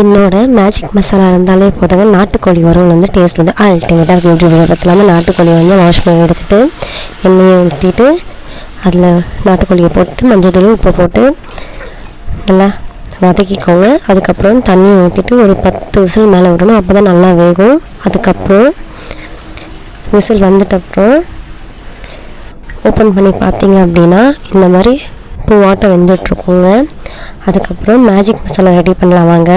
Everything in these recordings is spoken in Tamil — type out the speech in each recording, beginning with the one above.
என்னோட மேஜிக் மசாலா இருந்தாலே போதுங்க. நாட்டுக்கோழி உரம் வந்து டேஸ்ட் வந்து அல்டிமேட்டாக இருக்கும். யூடியூப் பார்த்துலாமல் நாட்டுக்கோழி வந்து வாஷ் பண்ணி எடுத்துட்டு எண்ணெயை ஊற்றிட்டு அதில் நாட்டுக்கோழியை போட்டு மஞ்சள் தூள் உப்பு போட்டு நல்லா வதக்கிக்கோங்க. அதுக்கப்புறம் தண்ணி ஊற்றிட்டு ஒரு பத்து விசில் மேலே விடணும். அப்போ தான் நல்லா வேகும். அதுக்கப்புறம் விசில் வந்துட்டப்புறம் ஓப்பன் பண்ணி பார்த்தீங்க அப்படின்னா இந்த மாதிரி பூவாட்டம் வெந்துட்டுருக்குங்க. அதுக்கப்புறம் மேஜிக் மசாலா ரெடி பண்ணலாம் வாங்க.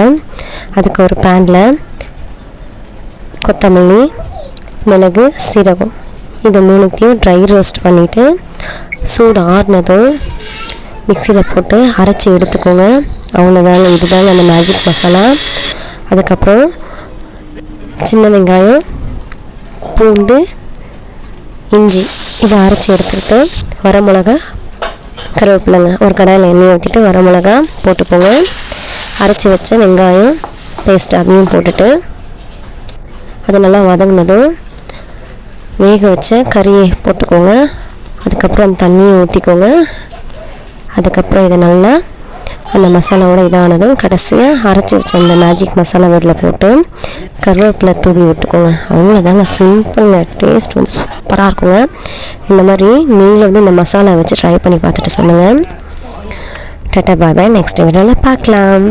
அதுக்கு ஒரு பேனில் கொத்தமல்லி மிளகு சீரகம். இது மூணுத்தையும் ட்ரை ரோஸ்ட் பண்ணிவிட்டு சூடு ஆறுனதும் மிக்சியில் போட்டு அரைச்சி எடுத்துக்கோங்க. அவ்வளோதாங்க இதுதாங்க அந்த மேஜிக் மசாலா அதுக்கப்புறம் சின்ன வெங்காயம் பூண்டு இஞ்சி இதை அரைச்சி எடுத்துக்கிட்டு வரமிளகா கருவேப்பிலைங்க. ஒரு கடாயில் எண்ணெய் ஊற்றிட்டு வரமிளகா போட்டுக்கோங்க. அரைச்சி வச்ச வெங்காயம் பேஸ்ட் அதையும் போட்டுட்டு அது நல்லா வதங்கினதும் வேக வச்ச கறியை போட்டுக்கோங்க. அதுக்கப்புறம் அந்த தண்ணியை ஊற்றிக்கோங்க அதுக்கப்புறம் இதை நல்லா அந்த மசாலாவோட இதானதும் கடைசியாக அரைச்சி வச்ச அந்த மேஜிக் மசாலா இதில் போட்டு கருவேப்பிலை தூவி விட்டுக்கோங்க. அவ்வளோதாங்க சிம்பிளுங்க டேஸ்ட் வந்து சூப்பராக இருக்குங்க. இந்த மாதிரி நீங்களும் வந்து இந்த மசாலா வச்சு ட்ரை பண்ணி பார்த்துட்டு சொல்லுங்கள் டட்டா பாய் பாய். நெக்ஸ்ட் வீடியோவில் பார்க்கலாம்.